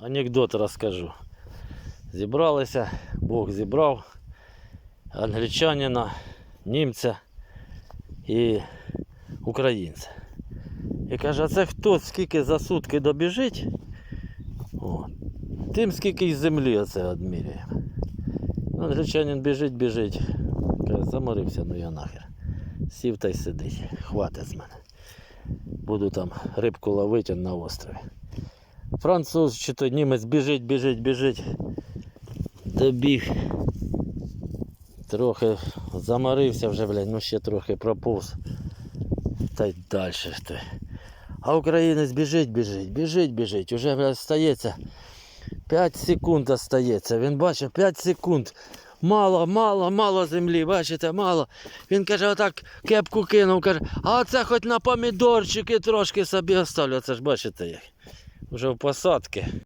анекдот розкажу. Зібралися, Бог зібрав англічанина, німця і українця. І каже, а це хто скільки за сутки добіжить? О, тим скільки із землі оце відміряємо. Ну, Англічанин біжить, біжить. Каже, заморився, ну я нахер. Сів та й сидить. Хватить з мене. Буду там рибку ловити на острові. Француз чи то німець біжить, біжить, біжить. Добіг. Трохи заморився вже, блядь, ну ще трохи проповз. Та й далі. А українець біжить, біжить, біжить, біжить. Уже блядь, стається. 5 секунд остається. Він бачить 5 секунд. Мало, мало, мало землі, бачите, мало. Він каже, отак кепку кинув, каже, а це хоч на помідорчики трошки собі оставлю. Це ж бачите як. Вже в посадки.